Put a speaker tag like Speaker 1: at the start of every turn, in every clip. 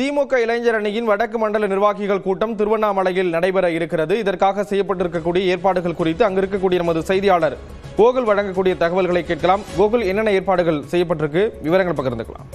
Speaker 1: திமுக இளைஞர் அணியின் வடக்கு மண்டல நிர்வாகிகள் கூட்டம் திருவண்ணாமலையில் நடைபெற இருக்கிறது. இதற்காக செய்யப்பட்டிருக்கக்கூடிய ஏற்பாடுகள் குறித்து அங்கு இருக்கக்கூடிய நமது செய்தியாளர் கோகுல் வழங்கக்கூடிய தகவல்களை கேட்கலாம். கோகுல் என்னென்ன ஏற்பாடுகள் செய்யப்பட்டிருக்கு? விவரங்கள் பகிர்ந்துக்கலாம்.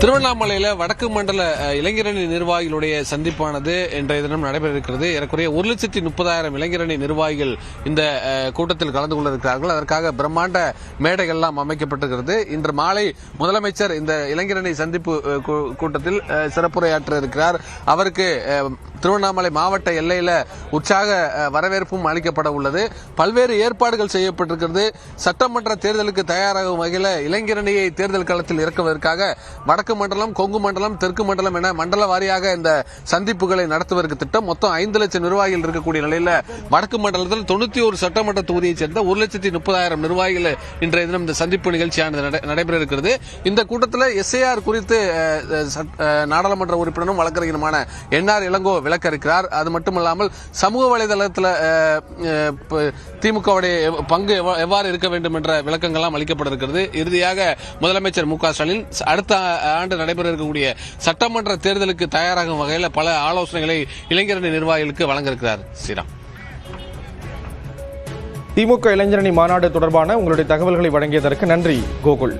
Speaker 2: திருவண்ணாமலையில வடக்கு மண்டல இளைஞரணி நிர்வாகிகளுடைய சந்திப்பானது இன்றைய தினம் நடைபெற இருக்கிறது ஏறக்குறைய ஒரு லட்சத்தி முப்பதாயிரம் இளைஞரணி நிர்வாகிகள் இந்த கூட்டத்தில் கலந்து கொள்ள இருக்கிறார்கள் அதற்காக பிரம்மாண்ட மேடைகள்லாம் அமைக்கப்பட்டிருக்கிறது. இன்று மாலை முதலமைச்சர் இந்த இளைஞரணி சந்திப்பு கூ- கூட்டத்தில் சிறப்புரையாற்ற இருக்கிறார். அவருக்கு திருவண்ணாமலை மாவட்ட எல்லையில உற்சாக வரவேற்பும் அளிக்கப்பட உள்ளது. பல்வேறு ஏற்பாடுகள் செய்யப்பட்டிருக்கிறது. சட்டமன்ற தேர்தலுக்கு தயாராகும் வகையில் இளைஞரணியை தேர்தல் களத்தில் இறக்குவதற்காக வடக்கு மண்டலம் கொங்கு மண்டலம் தெற்கு மண்டலம் என மண்டல வாரியாக இந்த சந்திப்புகளை நடத்துவதற்கு திட்டம் மொத்தம் ஐந்து லட்சம் நிர்வாகிகள் இருக்கக்கூடிய நிலையில் வடக்கு மண்டலத்தில் தொண்ணூத்தி ஒரு சட்டமன்ற தொகுதியைச் சேர்ந்த ஒரு லட்சத்தி முப்பதாயிரம் நிர்வாகிகள் இன்றைய தினம் இந்த சந்திப்பு நிகழ்ச்சியானது நடைபெற இருக்கிறது இந்த கூட்டத்தில் எஸ்ஐஆர் குறித்து நாடாளுமன்ற உறுப்பினரும் வழக்கறிஞருமான என்ஆர் இளங்கோ விளக்க இருக்கிறார் அது மட்டுமல்லாமல் சமூக வலைதளத்தில் திமுகவுடைய பங்கு எவ்வாறு இருக்க வேண்டும் என்ற விளக்கங்கள்லாம் அளிக்கப்பட இருக்கிறது இறுதியாக முதலமைச்சர் மு க ஸ்டாலின் அடுத்த ஆண்டு நடைபெற இருக்கக்கூடிய சட்டமன்ற தேர்தலுக்கு தயாராகும் வகையில் பல ஆலோசனைகளை இளைஞரணி நிர்வாகிகளுக்கு வழங்க இருக்கிறார் ஸ்ரீராம்.
Speaker 1: திமுக இளைஞரணி மாநாடு தொடர்பான உங்களுடைய தகவல்களை வழங்கியதற்கு நன்றி கோகுல்.